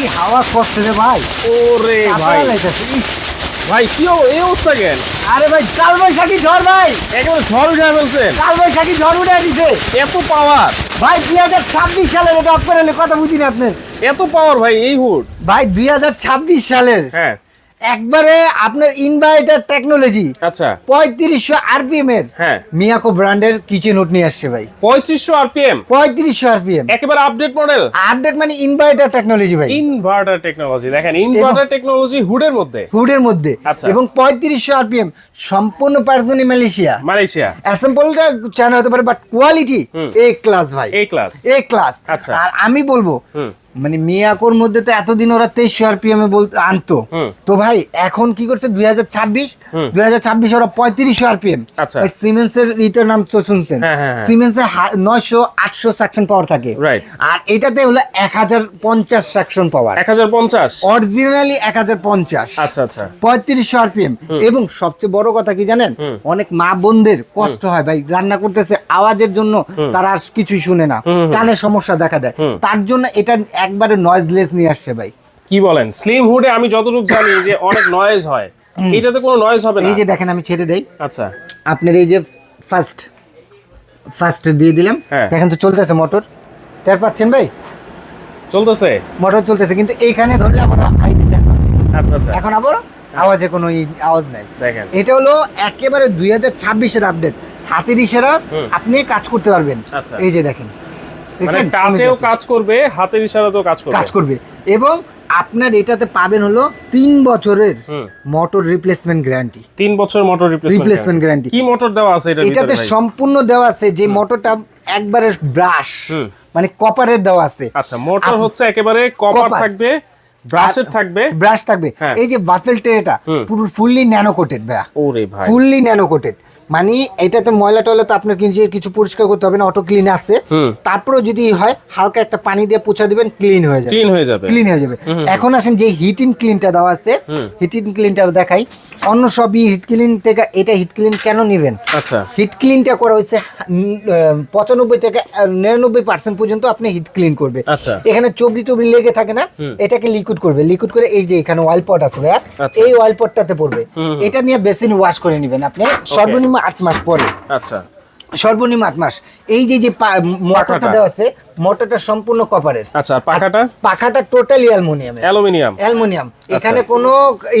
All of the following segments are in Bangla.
কি হাওয়া করছে রে ভাই? ওরে ভাই। ভাই কি ও- এই অবস্থা কেন? আরে ভাই কাল বৈশাখী ঝড় ভাই। একেবারে ঝড় উঠে ফেলছেন কাল বৈশাখী ঝড় উঠে দিছে। এত পাওয়ার ভাই দুই হাজার ছাব্বিশ সালের এটা অফ করে কথা বুঝিনি আপনি এত পাওয়ার ভাই এই হুড ভাই দুই হাজার ছাব্বিশ সালের। হ্যাঁ। একবারে আপনার ইনভার্টার টেকনোলজি। আচ্ছা। পঁয়ত্রিশশো আরপিএম এর হ্যাঁ। মিয়াকো ব্র্যান্ডের কিচেন হুড নিয়ে আসছে ভাই। পঁয়ত্রিশশো আরপিএম? পঁয়ত্রিশশো আরপিএম। একেবারে আপডেট মডেল আপডেট মানে ইনভার্টার টেকনোলজি ভাই। ইনভার্টার টেকনোলজি দেখেন ইনভার্টার টেকনোলজি হুডের মধ্যে। হুডের মধ্যে। আচ্ছা। এবং পঁয়ত্রিশশো আরপিএম সম্পূর্ণ পার্সনি মালয়েশিয়া মালয়েশিয়া অ্যাসেম্বলটা চায়না হতে পারে বাট কোয়ালিটি এ ক্লাস ভাই। এই ক্লাস এ ক্লাস আচ্ছা। আর আমি বলব। মানে মিয়াকোর মধ্যে তো এতদিন ওরা তেইশশো আরপিএম এ বলতে আনতো। তো ভাই এখন কি করছে? দুই হাজার ছাব্বিশ? দুই হাজার ছাব্বিশ ওরা পঁয়ত্রিশশো আরপিএম আচ্ছা। সিমেন্সের রিটার নাম তো শুনছেন? হ্যাঁ, হ্যাঁ, হ্যাঁ। নয়শো আটশো সাকশন পাওয়ার থাকে। আর এটাতে হলো এক হাজার পঞ্চাশ সাকশন পাওয়ার এক হাজার পঞ্চাশ? অরিজিনালি এক হাজার পঞ্চাশ। আচ্ছা আচ্ছা। পঁয়ত্রিশশো আরপিএম এবং সবচেয়ে বড় কথা কি জানেন? অনেক মা বোনদের কষ্ট হয় ভাই রান্না করতেছে আওয়াজের জন্য তারা আর কিছুই শুনে না। হুম। সমস্যা দেখা দেয়। তার জন্য এটা একবারে নয়েজলেস নিয়ে আসছে ভাই। কি বলেন? স্লিম হুডে আমি যতটুকু জানি যে অনেক নয়েজ হয়। এটাতে কোনো নয়েজ হবে না? এই যে দেখেন আমি ছেড়ে দেই। আচ্ছা। আপনার এই যে ফার্স্ট ফার্স্ট দিয়ে দিলাম। হ্যাঁ। দেখেন তো চলতেছে মোটর টের পাচ্ছেন ভাই? চলতেছে? মোটর চলতেছে কিন্তু এইখানে ধরলে পাচ্ছেন। আচ্ছা আচ্ছা। এখন আবার আওয়াজে কোনো আওয়াজ নাই। দেখেন। এটা হলো একেবারে দুই হাজার ছাব্বিশের আপডেট হাতের ইশারা আপনি কাজ করতে পারবেন। আচ্ছা। এই যে দেখেন। মানে দেখছেন? কাজ করবে হাতের ইশারাতেও কাজ করবে। কাজ করবে। এবং আপনার এটাতে পাবেন হলো তিন বছরের মোটর রিপ্লেসমেন্ট গ্যারান্টি তিন বছর মোটর রিপ্লেসমেন্ট গ্যারান্টি কি মোটর দেওয়া আছে এটা এটাতে সম্পূর্ণ দেওয়া আছে যে মোটরটা একবারে ব্রাশ মানে কপারের দেওয়া আছে। আচ্ছা মোটর হচ্ছে একেবারে কপার থাকবে ব্রাশের থাকবে। ব্রাশ থাকবে। হ্যাঁ। এই যে বাফেল ট্রেটা। পুরো ফুললি ন্যানো কোটেড ভাইয়া। ওরে ভাই। ফুললি ন্যানো কোটেড মানে এটাতে ময়লা টয়লা তো আপনার কিছু কিছু পরিষ্কার করতে হবে না অটো ক্লিন আছে। তারপরেও যদি হয় হালকা একটা পানি দিয়ে পোছা দিবেন ক্লিন হয়ে যাবে। ক্লিন হয়ে যাবে। ক্লিন হয়ে যাবে। এখন আসেন যে হিট ইন ক্লিনটা দেওয়া আছে হিট ইন ক্লিনটা দেখাই। অন্য সবই হিট ক্লিন থেকে এটা হিট ক্লিন কেন নেবেন? আচ্ছা। হিট ক্লিনটা করা হয়েছে পঁচানব্বই থেকে নিরানব্বই পার্সেন্ট পর্যন্ত আপনি হিট ক্লিন করবে। আচ্ছা। এখানে চবড়ি টবড়ি লেগে থাকে না এটাকে লিকুইড করবে। লিকুইড করে এই যে এখানে ওয়াল পট আছে ভাইয়া আচ্ছা। এই ওয়াল পটটাতে পড়বে। এটা নিয়ে বেসিন ওয়াশ করে নেবেন আপনি। সর্বনিম্ন আট মাস পরে। আচ্ছা। সর্বনিম্ন আট মাস। এই যে যে মোটরটা দেওয়া আছে মোটরটা সম্পূর্ণ কপারের আচ্ছা পাখাটা? পাখাটা টোটালি অ্যালুমিনিয়াম অ্যালুমিনিয়াম। অ্যালুমিনিয়াম। আচ্ছা। এখানে কোনো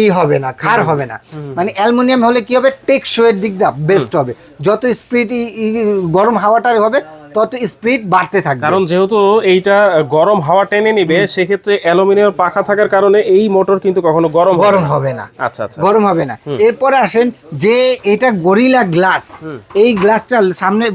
ই হবে না খার হবে না। মানে অ্যালুমিনিয়াম হলে কি হবে? টেকসইয়ের দিক দা বেস্ট হবে। যত স্পিড গরম হাওয়াটা হবে তত স্পিড বাড়তে থাকবে। কারণ যেহেতু এইটা গরম হাওয়া টেনে নিবে সেক্ষেত্রে অ্যালুমিনিয়াম পাখা থাকার কারণে এই মোটর কিন্তু কখনো গরম গরম হবে না। আচ্ছা আচ্ছা। গরম হবে না। এরপরে আসেন যে এটা গরিলা গ্লাস এই গ্লাসটা সামনে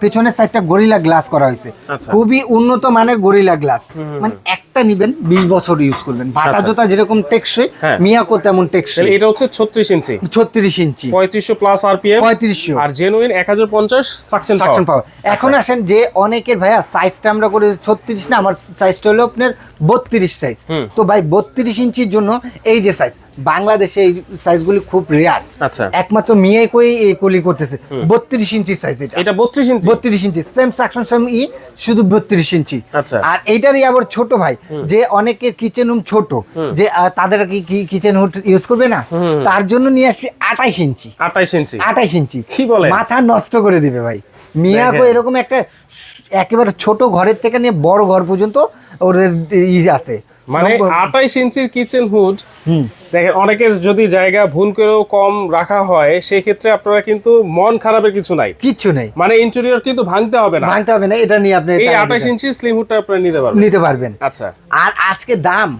পেছনের সাইডটা গরিলা গ্লাস করা হয়েছে। আচ্ছা। খুবই উন্নত মানের গরিলা গ্লাস। মানে একটা নিবেন বিশ বছর ইউজ করবেন। ভাটা আচ্ছা। জোতা যেরকম টেকসই হ্যাঁ। মিয়াকো তেমন টেকসই। এটা হচ্ছে ছত্রিশ ইঞ্চি। ছত্রিশ ইঞ্চি। পঁয়ত্রিশশো প্লাস আরপিএম পঁয়ত্রিশশো। আর জেনুইন এক হাজার পঞ্চাশ সাকশন সাকশন পাওয়ার এখন আসেন যে অনেকের ভাইয়া সাইজটা আমরা করে ছত্রিশ না আমার সাইজটা হলো আপনার বত্রিশ সাইজ তো ভাই বত্রিশ ইঞ্চির জন্য এই যে সাইজ বাংলাদেশে এই সাইজগুলি খুব রেয়ার আচ্ছা। একমাত্র মিয়াই কই এই কলি করতেছে। বত্রিশ ইঞ্চি সাইজ এটা। এটা বত্রিশ ইঞ্চি? বত্রিশ ইঞ্চি। সেম সাকশন সেম ই শুধু বত্রিশ ইঞ্চি। আচ্ছা। আর এইটারই আবার ছোট ভাই যে অনেকের কিচেন রুম ছোট যে তাদের কি কিচেন হুড ইউজ করবে না? তার জন্য নিয়ে আসছি আঠাইশ ইঞ্চি। আঠাইশ ইঞ্চি। আঠাইশ ইঞ্চি। কি বলে? মাথা নষ্ট করে দিবে ভাই। মিয়াকো এরকম একটা একেবারে ছোট ঘরের থেকে নিয়ে বড় ঘর পর্যন্ত ওদের ই আছে। মানে আঠাইশ ইঞ্চির কিচেন হুড। দেখেন অনেকের যদি জায়গা ভুল করেও কম রাখা হয় সেই ক্ষেত্রে আপনারা কিন্তু মন খারাপের কিছু নাই। কিচ্ছু নেই। মানে ইন্টেরিয়র কিন্তু ভাঙতে হবে না। ভাঙতে হবে না এটা নিয়ে আপনি এই চালিয়ে আঠাইশ দিবেন। ইঞ্চি স্লিম হুডটা আপনারা নিতে পারবেন। নিতে পারবেন। আচ্ছা। আর আজকে দাম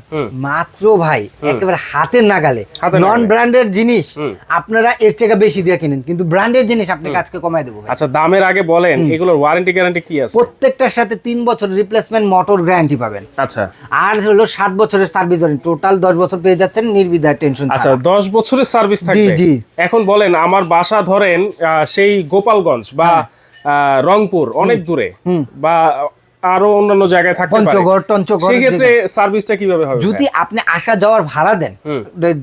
মাত্র ভাই একেবারে হাতের নাগালে। নন। ব্র্যান্ডের জিনিস আপনারা এর থেকে বেশি দিয়ে কিনেন কিন্তু ব্র্যান্ডের জিনিস আপনাকে আজকে কমায় দেবো আচ্ছা দামের আগে বলেন এগুলোর ওয়ারেন্টি গ্যারান্টি কি আছে? প্রত্যেকটার সাথে তিন বছর রিপ্লেসমেন্ট মোটর গ্যারান্টি পাবেন। আচ্ছা। আর হলো সাত বছরের সার্ভিস ওয়ারেন্টি টোটাল দশ বছর পেয়ে যাচ্ছেন নির্বিধায় টেনশন আচ্ছা দশ বছরের সার্ভিস থাকবে। জি। এখন বলেন আমার বাসা ধরেন সেই গোপালগঞ্জ বা রংপুর অনেক দূরে বা আরও অন্যান্য জায়গায় থাকতে পারে। পঞ্চগড় টঞ্চগড় সেই ক্ষেত্রে সার্ভিসটা কীভাবে হবে যদি আপনি আসা যাওয়ার ভাড়া দেন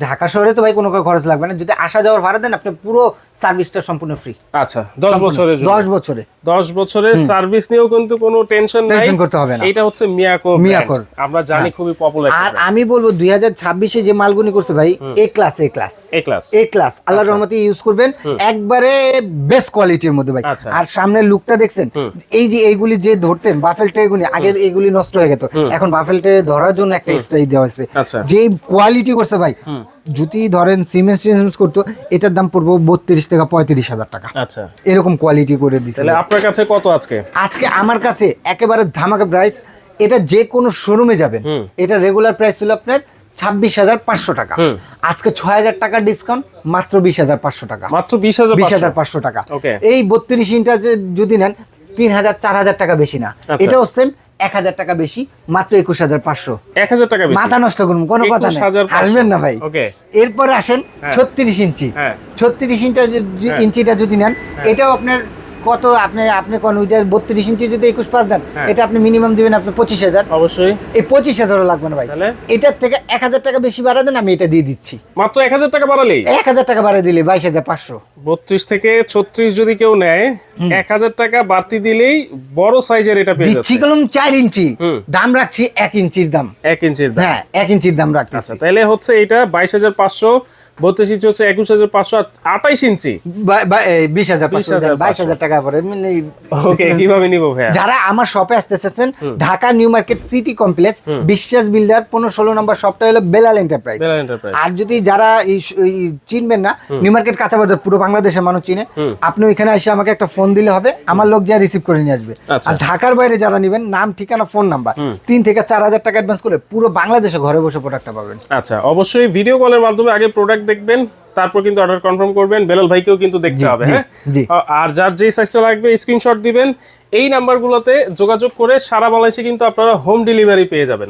ঢাকা শহরে তো ভাই কোনো খরচ লাগবে না। যদি আসা যাওয়ার ভাড়া দেন আপনি পুরো সার্ভিসটা সম্পূর্ণ ফ্রি আচ্ছা দশ বছরের জন্য। দশ বছরে। দশ বছরের সার্ভিস নিয়েও কিন্তু কোনো টেনশন নাই। Tension করতে হবে না। এটা হচ্ছে মিয়াকো মিয়াকো। আমরা জানি খুবই পপুলার আর আমি বলব দুই হাজার ছাব্বিশে যে মালগুনি করছে ভাই A class A class A class A class আল্লাহ রহমতে ইউজ করবেন। একবারে বেস্ট কোয়ালিটির মধ্যে ভাই। আচ্ছা। আর সামনের লুকটা দেখছেন? এই যে এইগুলি যে ধরতেন বাফেল ট্রেগুলি আগের এগুলি নষ্ট হয়ে গেত। এখন বাফেল ট্রে ধরার জন্য একটা এক্সট্রা দেওয়া হয়েছে। আচ্ছা। যে কোয়ালিটি করছে ভাই যদি ধরেন সিমেন্স টিমেন্স করতো এটার দাম পড়ব বত্রিশ থেকে পঁয়ত্রিশ হাজার টাকা। আচ্ছা। এরকম কোয়ালিটি করে দিচ্ছে আপনার কাছে কত আজকে? আজকে আমার কাছে একেবারে ধামাকা প্রাইস এটা যে কোনো শোরুমে যাবেন এটা রেগুলার প্রাইস ছিল আপনার ছাব্বিশ হাজার পাঁচশো টাকা। আজকে ছয় হাজার টাকার ডিসকাউন্ট মাত্র বিশ হাজার পাঁচশো টাকা। মাত্র বিশ হাজার বিশ হাজার পাঁচশো টাকা। এই বত্রিশ ইঞ্চটা যদি নেন তিন হাজার চার হাজার টাকা বেশি না। আচ্ছা। এটাও সেম এক হাজার টাকা বেশি মাত্র একুশ হাজার পাঁচশো এক হাজার টাকা মাথা নষ্ট করুন কোনো কথা নেই আসবেন না ভাই. এরপর আসেন হ্যাঁ। ছত্রিশ ইঞ্চি হ্যাঁ। ছত্রিশ ইঞ্চটা হ্যাঁ। ইঞ্চিটা যদি নেন এটাও আপনার কত আপনি আপনি কোন ওইটার বত্রিশ ইঞ্চি যদি একুশ পাঁচ দেন হ্যাঁ। এটা আপনি মিনিমাম দিবেন আপনি পঁচিশ হাজার। অবশ্যই। এই পঁচিশ হাজারও লাগবে না ভাই? এটার থেকে এক হাজার টাকা বেশি বাড়া দেন আমি এটা দিয়ে দিচ্ছি। মাত্র এক হাজার টাকা বাড়ালেই? এক হাজার টাকা বাড়িয়ে দিলে বাইশ হাজার পাঁচশো। বত্রিশ থেকে ছত্রিশ যদি কেউ নেয় এক হাজার টাকা বাড়তি দিলেই বড় সাইজের এটা পেয়ে দিচ্ছি কলম চার ইঞ্চি। দাম রাখছি এক ইঞ্চির দাম। এক ইঞ্চির দাম। হ্যাঁ এক ইঞ্চির দাম রাখতেছি। আচ্ছা তাহলে হচ্ছে এটা বাইশ হাজার পাঁচশো। বত্রিশ ইঞ্চি হচ্ছে একুশ হাজার পাঁচশো আর আঠাইশ ইঞ্চি। বা- বা- বিশ হাজার 20,500 বাইশ হাজার টাকা পরে মানে ওকে কীভাবে নিব ভাইয়া? যারা আমার শপে আসতে চাচ্ছেন Dhaka new market city complex Biswas builder পনেরো ষোলো নম্বর শপটা হলো বেলাল এন্টারপ্রাইজ আর যদি যারা এই চিনবেন না নিউ মার্কেট কাঁচা বাজার পুরো বাংলাদেশের মানুষ চিনে আপনি ওইখানে এসে আমাকে একটা ফোন দিলে হবে আমার লোক যা রিসিভ করে নিয়ে আসবে। আচ্ছা। আর ঢাকার বাইরে যারা নেবেন নাম ঠিকানা ফোন নাম্বার তিন থেকে চার হাজার টাকা অ্যাডভান্স করে পুরো বাংলাদেশে ঘরে বসে প্রোডাক্টটা পাবেন। আচ্ছা অবশ্যই ভিডিও কলের মাধ্যমে আগে প্রোডাক্ট দেখবেন তারপর কিন্তু অর্ডার কনফার্ম করবেন বেলাল ভাইকেও কিন্তু দেখতে হবে হ্যাঁ? আর যার যেই সাইজটা লাগবে স্ক্রিনশট দিবেন। এই নাম্বারগুলোতে যোগাযোগ করে সারা বাংলাদেশে কিন্তু আপনারা হোম ডেলিভারি পেয়ে যাবেন।